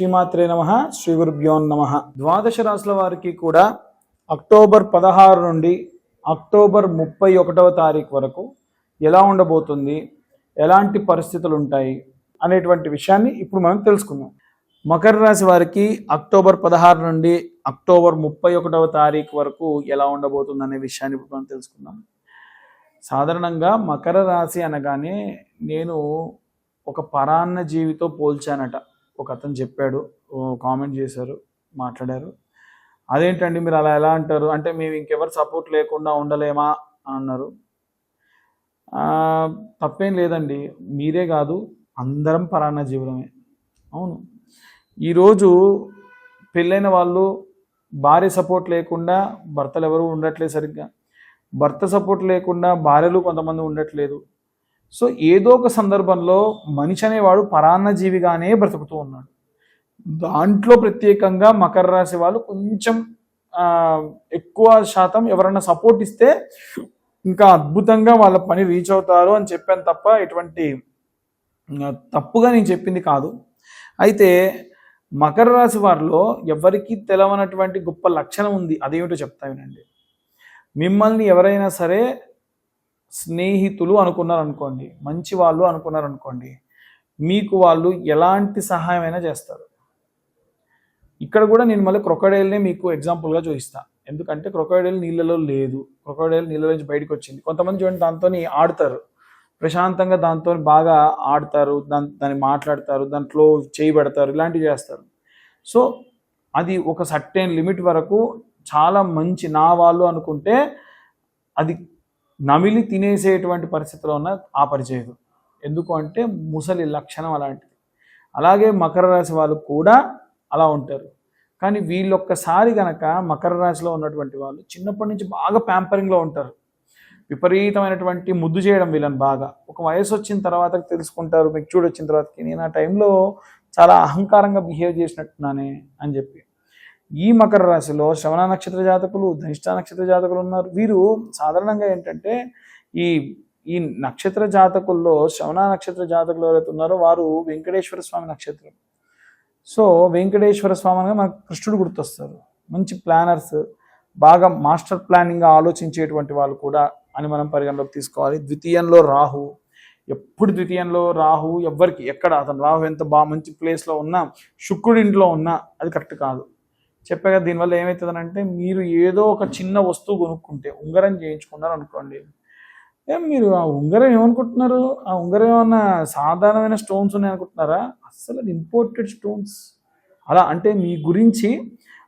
శ్రీమాత్రే నమ శ్రీ గురుభ్యో నమ. ద్వాదశ రాశుల వారికి కూడా అక్టోబర్ పదహారు నుండి అక్టోబర్ ముప్పై ఒకటవ తారీఖు వరకు ఎలా ఉండబోతుంది ఎలాంటి పరిస్థితులు ఉంటాయి అనేటువంటి విషయాన్ని ఇప్పుడు మనం తెలుసుకుందాం. మకర రాశి వారికి అక్టోబర్ పదహారు నుండి అక్టోబర్ ముప్పై ఒకటవ తారీఖు వరకు ఎలా ఉండబోతుంది అనే విషయాన్ని ఇప్పుడు మనం తెలుసుకుందాం. సాధారణంగా మకర రాశి అనగానే నేను ఒక పరాన్న జీవితో పోల్చానట. ఒక అతను చెప్పాడు కామెంట్ చేశారు మాట్లాడారు. అదేంటండి మీరు అలా ఎలా అంటారు? అంటే మేము ఇంకెవరు సపోర్ట్ లేకుండా ఉండలేమా? అన్నారు. తప్పేం లేదండి. మీరే కాదు అందరం పరాన్న జీవనమే అవును. ఈరోజు పెళ్ళైన వాళ్ళు భార్య సపోర్ట్ లేకుండా భర్తలు ఎవరు ఉండట్లేదు సరిగ్గా. భర్త సపోర్ట్ లేకుండా భార్యలు కొంతమంది ఉండట్లేదు. సో ఏదో ఒక సందర్భంలో మనిషి అనేవాడు పరాన్న జీవిగానే బ్రతుకుతూ ఉన్నాడు. దాంట్లో ప్రత్యేకంగా మకర రాశి వాళ్ళు కొంచెం ఎక్కువ శాతం ఎవరైనా సపోర్ట్ ఇస్తే ఇంకా అద్భుతంగా వాళ్ళ పని రీచ్ అవుతారు అని చెప్పాను తప్ప ఎటువంటి తప్పుగా నేను చెప్పింది కాదు. అయితే మకర రాశి వారిలో ఎవరికి తెలవనటువంటి గొప్ప లక్షణం ఉంది. అదేమిటో చెప్తా వినండి. మిమ్మల్ని ఎవరైనా సరే స్నేహితులు అనుకున్నారు అనుకోండి మంచి వాళ్ళు అనుకున్నారు అనుకోండి మీకు వాళ్ళు ఎలాంటి సహాయమైనా చేస్తారు. ఇక్కడ కూడా నేను మళ్ళీ క్రొకడైల్నే మీకు ఎగ్జాంపుల్గా చూపిస్తా. ఎందుకంటే క్రొకడైల్ నీళ్ళలో లేదు. క్రొకడైల్ నీళ్ళ నుంచి బయటకు వచ్చింది. కొంతమంది చూడండి దాంతో ఆడతారు. ప్రశాంతంగా దాంతో బాగా ఆడతారు. దాని దాన్ని మాట్లాడతారు. దాంట్లో చేయి పెడతారు ఇలాంటివి చేస్తారు. సో అది ఒక సర్టెన్ లిమిట్ వరకు చాలా మంచి నా వాళ్ళు అనుకుంటే అది నమిలి తినేసేటువంటి పరిస్థితిలో ఉన్న ఆ పరిచయం ఎందుకు అంటే ముసలి లక్షణం అలాంటిది. అలాగే మకర రాశి వాళ్ళు కూడా అలా ఉంటారు. కానీ వీళ్ళొక్కసారి గనక మకర రాశిలో ఉన్నటువంటి వాళ్ళు చిన్నప్పటి నుంచి బాగా ప్యాంపరింగ్లో ఉంటారు. విపరీతమైనటువంటి ముద్దు చేయడం వీళ్ళని బాగా. ఒక వయసు వచ్చిన తర్వాత తెలుసుకుంటారు మెచ్యూర్డ్ వచ్చిన తర్వాతకి నేను ఆ టైంలో చాలా అహంకారంగా బిహేవ్ చేసినట్టున్నానే అని చెప్పి. ఈ మకర రాశిలో శ్రవణ నక్షత్ర జాతకులు ధనిష్ట నక్షత్ర జాతకులు ఉన్నారు. వీరు సాధారణంగా ఏంటంటే ఈ ఈ నక్షత్ర జాతకుల్లో శ్రవణ నక్షత్ర జాతకులు ఎవరైతే ఉన్నారో వారు వెంకటేశ్వర స్వామి నక్షత్రం. సో వెంకటేశ్వర స్వామి అనగా మనకు కృష్ణుడు గుర్తొస్తారు. మంచి ప్లానర్స్ బాగా మాస్టర్ ప్లానింగ్గా ఆలోచించేటువంటి వాళ్ళు కూడా అని మనం పరిగణలోకి తీసుకోవాలి. ద్వితీయంలో రాహు. ఎప్పుడు ద్వితీయంలో రాహు? ఎవ్వరికి ఎక్కడ? అతను రాహు ఎంత బాగా మంచి ప్లేస్లో ఉన్నా శుక్రుడి ఇంట్లో ఉన్నా అది కరెక్ట్ కాదు. చెప్పాక దీనివల్ల ఏమవుతుందనంటే మీరు ఏదో ఒక చిన్న వస్తువు కొనుక్కుంటే ఉంగరం చేయించుకున్నారు అనుకోండి ఏం మీరు ఆ ఉంగరం ఏమనుకుంటున్నారు? ఆ ఉంగరం ఏమన్నా సాధారణమైన స్టోన్స్ ఉన్నాయి అనుకుంటున్నారా అసలు అది ఇంపోర్టెడ్ స్టోన్స్ అలా అంటే మీ గురించి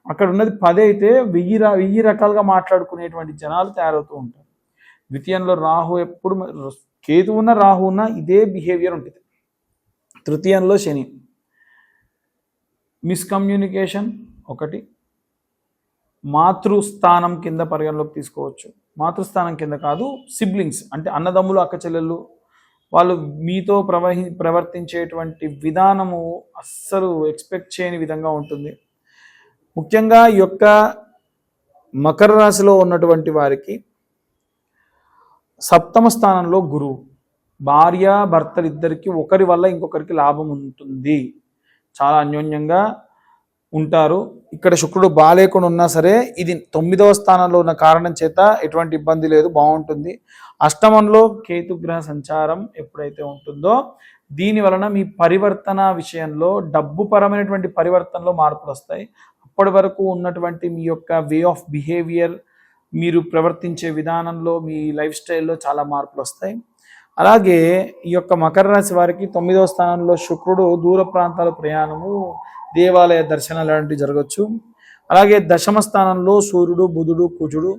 అక్కడ ఉన్నది పది అయితే వెయ్యి రా వెయ్యి రకాలుగా మాట్లాడుకునేటువంటి జనాలు తయారవుతూ ఉంటారు. ద్వితీయంలో రాహు ఎప్పుడు కేతు ఉన్న రాహు ఉన్న ఇదే బిహేవియర్ ఉంటుంది. తృతీయంలో శని. మిస్కమ్యూనికేషన్ ఒకటి. మాతృస్థానం కింద పరిగణలోకి తీసుకోవచ్చు. మాతృస్థానం కింద కాదు సిబ్లింగ్స్ అంటే అన్నదమ్ములు అక్క చెల్లెళ్ళు వాళ్ళు మీతో ప్రవహి ప్రవర్తించేటువంటి విధానము అస్సలు ఎక్స్పెక్ట్ చేయని విధంగా ఉంటుంది. ముఖ్యంగా ఈ యొక్క మకర రాశిలో ఉన్నటువంటి వారికి సప్తమ స్థానంలో గురువు. భార్య భర్తలిద్దరికి ఒకరి వల్ల ఇంకొకరికి లాభం ఉంటుంది. చాలా అన్యోన్యంగా ఉంటారు. ఇక్కడ శుక్రుడు బాగాలేకుండా ఉన్నా సరే ఇది తొమ్మిదవ స్థానంలో ఉన్న కారణం చేత ఎటువంటి ఇబ్బంది లేదు బాగుంటుంది. అష్టమంలో కేతుగ్రహ సంచారం ఎప్పుడైతే ఉంటుందో దీని వలన మీ పరివర్తన విషయంలో డబ్బు పరమైనటువంటి పరివర్తనలో మార్పులు వస్తాయి. అప్పటి వరకు ఉన్నటువంటి మీ యొక్క వే ఆఫ్ బిహేవియర్ మీరు ప్రవర్తించే విధానంలో మీ లైఫ్ స్టైల్లో చాలా మార్పులు వస్తాయి. అలాగే ఈ యొక్క మకర రాశి వారికి తొమ్మిదవ స్థానంలో శుక్రుడు దూర ప్రాంతాల ప్రయాణము దేవాలయ దర్శనాలు లాంటివి జరగచ్చు. అలాగే దశమ స్థానంలో సూర్యుడు బుధుడు కుజుడు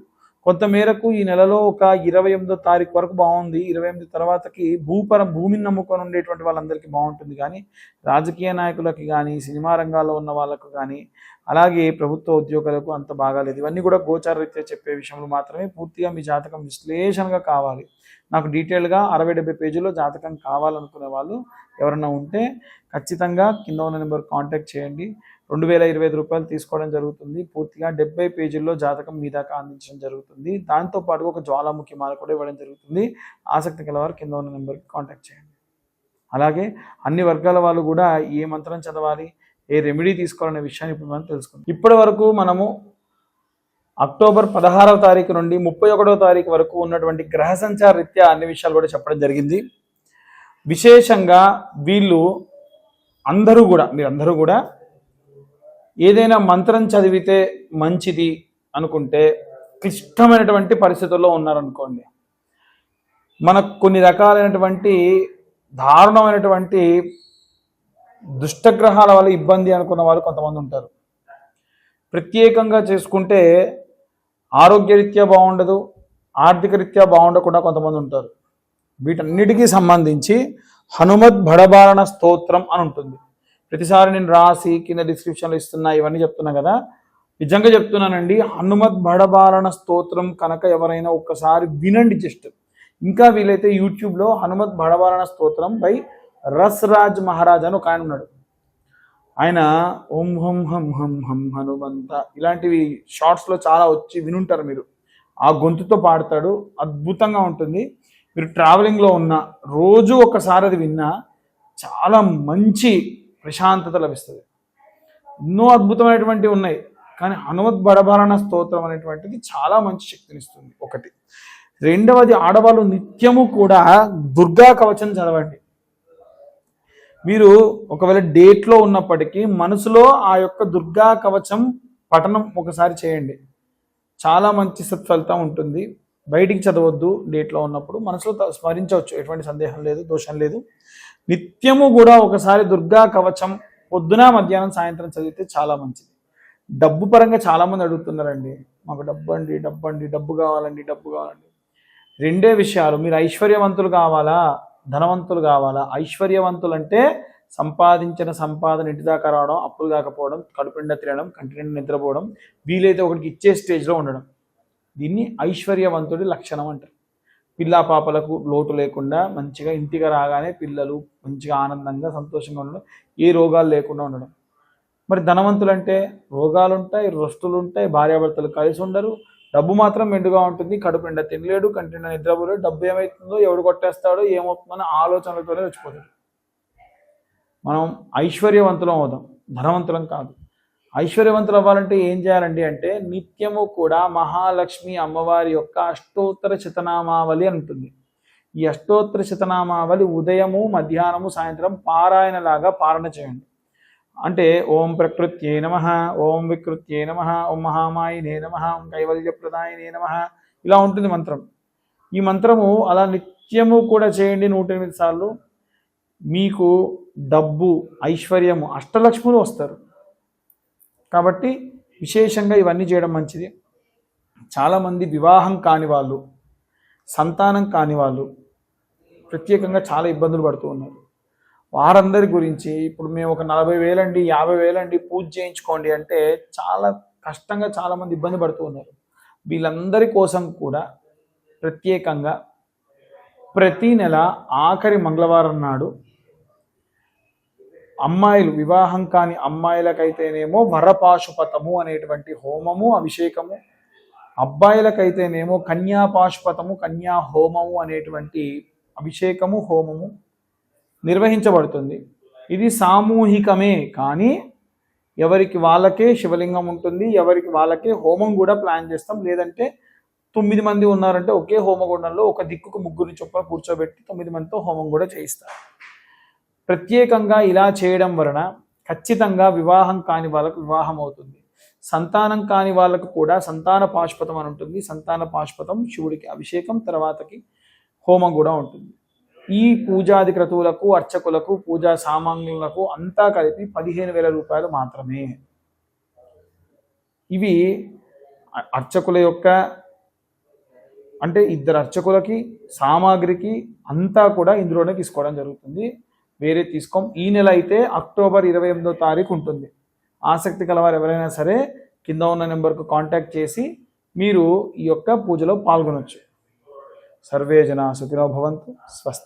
కొంత మేరకు ఈ నెలలో ఒక ఇరవై ఎనిమిదో తారీఖు వరకు బాగుంది. ఇరవై ఎనిమిది తర్వాతకి భూపరం భూమిని నమ్ముకొని ఉండేటువంటి వాళ్ళందరికీ బాగుంటుంది. కానీ రాజకీయ నాయకులకి కానీ సినిమా రంగాల్లో ఉన్న వాళ్ళకు కానీ అలాగే ప్రభుత్వ ఉద్యోగులకు అంత బాగాలేదు. ఇవన్నీ కూడా గోచారరీత్యా చెప్పే విషయంలో మాత్రమే పూర్తిగా మీ జాతకం విశ్లేషణగా కావాలి. నాకు డీటెయిల్గా అరవై డెబ్బై పేజీలో జాతకం కావాలనుకునే వాళ్ళు ఎవరైనా ఉంటే ఖచ్చితంగా కింద ఉన్న నెంబర్ కాంటాక్ట్ చేయండి. రెండు వేల ఇరవై ఐదు రూపాయలు తీసుకోవడం జరుగుతుంది. పూర్తిగా డెబ్బై పేజీల్లో జాతకం మీ దాకా అందించడం జరుగుతుంది. దాంతో పాటు ఒక జ్వాలాముఖి మాల కూడా ఇవ్వడం జరుగుతుంది. ఆసక్తి గలవారు కింద ఉన్న నెంబర్కి కాంటాక్ట్ చేయండి. అలాగే అన్ని వర్గాల వాళ్ళు కూడా ఏ మంత్రం చదవాలి ఏ రెమెడీ తీసుకోవాలనే విషయాన్ని ఇప్పుడు మనం తెలుసుకుందాం. ఇప్పటి వరకు మనము అక్టోబర్ పదహారవ తారీఖు నుండి ముప్పై ఒకటవ తారీఖు వరకు ఉన్నటువంటి గ్రహ సంచార రీత్యా అన్ని విషయాలు కూడా చెప్పడం జరిగింది. విశేషంగా వీళ్ళు అందరూ కూడా మీరందరూ కూడా ఏదైనా మంత్రం చదివితే మంచిది అనుకుంటే క్లిష్టమైనటువంటి పరిస్థితుల్లో ఉన్నారనుకోండి. మనకు కొన్ని రకాలైనటువంటి దారుణమైనటువంటి దుష్టగ్రహాల వల్ల ఇబ్బంది అనుకున్న వాళ్ళు కొంతమంది ఉంటారు. ప్రత్యేకంగా చేసుకుంటే ఆరోగ్యరీత్యా బాగుండదు ఆర్థిక రీత్యా బాగుండకుండా కొంతమంది ఉంటారు. వీటన్నిటికీ సంబంధించి హనుమద్ భడబారణ స్తోత్రం అని ఉంటుంది. ప్రతిసారి నేను రాసి కింద డిస్క్రిప్షన్లో ఇస్తున్నా ఇవన్నీ చెప్తున్నా కదా. నిజంగా చెప్తున్నానండి హనుమత్ బడబారణ స్తోత్రం కనుక ఎవరైనా ఒక్కసారి వినండి జస్ట్. ఇంకా వీలైతే యూట్యూబ్లో హనుమత్ బడబారణ స్తోత్రం బై రస్ రాజ్ మహారాజ్ అని ఒక ఆయన ఉన్నాడు. ఆయన ఓం హం హం హం హం హనుమంత ఇలాంటివి షార్ట్స్లో చాలా వచ్చి వినుంటారు మీరు. ఆ గొంతుతో పాడతాడు అద్భుతంగా ఉంటుంది. మీరు ట్రావెలింగ్లో ఉన్న రోజు ఒకసారి అది విన్నా చాలా మంచి ప్రశాంతత లభిస్తుంది. ఎన్నో అద్భుతమైనటువంటివి ఉన్నాయి. కానీ హనుమత్ బడబాలన స్తోత్రం అనేటువంటిది చాలా మంచి శక్తినిస్తుంది. ఒకటి. రెండవది ఆడవాళ్ళు నిత్యము కూడా దుర్గా కవచం చదవండి. మీరు ఒకవేళ డేట్లో ఉన్నప్పటికీ మనసులో ఆ యొక్క దుర్గా కవచం పఠనం ఒకసారి చేయండి. చాలా మంచి సత్ఫలితం ఉంటుంది. బయటికి చదవద్దు డేట్లో ఉన్నప్పుడు మనసులో స్మరించవచ్చు. ఎటువంటి సందేహం లేదు దోషం లేదు. నిత్యము కూడా ఒకసారి దుర్గా కవచం పొద్దున మధ్యాహ్నం సాయంత్రం చదివితే చాలా మంచిది. డబ్బు పరంగా చాలామంది అడుగుతున్నారండి. మాకు డబ్బు అండి డబ్బు అండి డబ్బు కావాలండి డబ్బు కావాలండి. రెండే విషయాలు. మీరు ఐశ్వర్యవంతులు కావాలా? ధనవంతులు కావాలా? ఐశ్వర్యవంతులు అంటే సంపాదించిన సంపాదన ఇంటిదాకా రావడం అప్పులు కాకపోవడం కడుపు నిండా తినడం కంటి నిండా నిద్రపోవడం వీలైతే ఒకరికి ఇచ్చే స్టేజ్లో ఉండడం. దీన్ని ఐశ్వర్యవంతుడి లక్షణం అంటారు. పిల్లా పాపలకు లోటు లేకుండా మంచిగా ఇంటికి రాగానే పిల్లలు మంచిగా ఆనందంగా సంతోషంగా ఉండడం ఏ రోగాలు లేకుండా ఉండడం. మరి ధనవంతులు అంటే రోగాలు ఉంటాయి రొస్తులు ఉంటాయి భార్యాభర్తలు కలిసి ఉండరు. డబ్బు మాత్రం మెండుగా ఉంటుంది కడుపు నిండా తినలేడు కంటి నిండా నిద్రపోలేడు డబ్బు ఏమవుతుందో ఎవడు కొట్టేస్తాడో ఏమవుతుందో ఆలోచనలతోనే వచ్చిపోతాడు మనం ఐశ్వర్యవంతులం అవుదాం ధనవంతులం కాదు. ఐశ్వర్యవంతులు అవ్వాలంటే ఏం చేయాలండి అంటే నిత్యము కూడా మహాలక్ష్మి అమ్మవారి యొక్క అష్టోత్తర చితనామావళి అని ఉంటుంది. ఈ అష్టోత్తర చితనామావళి ఉదయము మధ్యాహ్నము సాయంత్రం పారాయణలాగా పారణ చేయండి. అంటే ఓం ప్రకృత్యే నమ ఓం వికృత్యే నమ ఓం మహామాయినే నమ ఓం కైవల్యప్రదాయనే నమ ఇలా ఉంటుంది మంత్రం. ఈ మంత్రము అలా నిత్యము కూడా చేయండి నూట ఎనిమిది సార్లు. మీకు డబ్బు ఐశ్వర్యము అష్టలక్ష్ములు వస్తారు. కాబట్టి విశేషంగా ఇవన్నీ చేయడం మంచిది. చాలామంది వివాహం కాని వాళ్ళు సంతానం కాని వాళ్ళు ప్రత్యేకంగా చాలా ఇబ్బందులు పడుతూ ఉన్నారు. వారందరి గురించి ఇప్పుడు మేము ఒక నలభై వేలండి యాభై వేలండి పూజ చేయించుకోండి అంటే చాలా కష్టంగా చాలామంది ఇబ్బంది పడుతూ ఉన్నారు. వీళ్ళందరి కోసం కూడా ప్రత్యేకంగా ప్రతి నెల ఆఖరి మంగళవారం నాడు అమ్మాయిలు వివాహం కాని అమ్మాయిలకైతేనేమో వరపాశుపతము అనేటువంటి హోమము అభిషేకము. అబ్బాయిలకైతేనేమో కన్యాపాశుపతము కన్యా హోమము అనేటువంటి అభిషేకము హోమము నిర్వహించబడుతుంది. ఇది సామూహికమే కానీ ఎవరికి వాళ్ళకే శివలింగం ఉంటుంది ఎవరికి వాళ్ళకే హోమం కూడా ప్లాన్ చేస్తాం. లేదంటే తొమ్మిది మంది ఉన్నారంటే ఒకే హోమగుండంలో ఒక దిక్కుకు ముగ్గురిని చొప్పున కూర్చోబెట్టి తొమ్మిది మందితో హోమం కూడా చేయిస్తారు. ప్రత్యేకంగా ఇలా చేయడం వలన ఖచ్చితంగా వివాహం కాని వాళ్ళకు వివాహం అవుతుంది. సంతానం కాని వాళ్ళకు కూడా సంతాన పాశుపతం అని ఉంటుంది. సంతాన పాశుపతం శివుడికి అభిషేకం తర్వాతకి హోమం కూడా ఉంటుంది. ఈ పూజాది క్రతువులకు అర్చకులకు పూజా సామాన్యులకు అంతా కలిపి పదిహేను వేల రూపాయలు మాత్రమే. ఇవి అర్చకుల యొక్క అంటే ఇద్దరు అర్చకులకి సామాగ్రికి అంతా కూడా ఇందులోనే తీసుకోవడం జరుగుతుంది. వేరే తీసుకోం. ఈ నెల అయితే అక్టోబర్ ఇరవై ఎనిమిదో తారీఖు ఉంటుంది. ఆసక్తి కలవారు ఎవరైనా సరే కింద ఉన్న నెంబర్కు కాంటాక్ట్ చేసి మీరు ఈ యొక్క పూజలో పాల్గొనవచ్చు సర్వే జన సుఖినో భవంతు. స్వస్తి.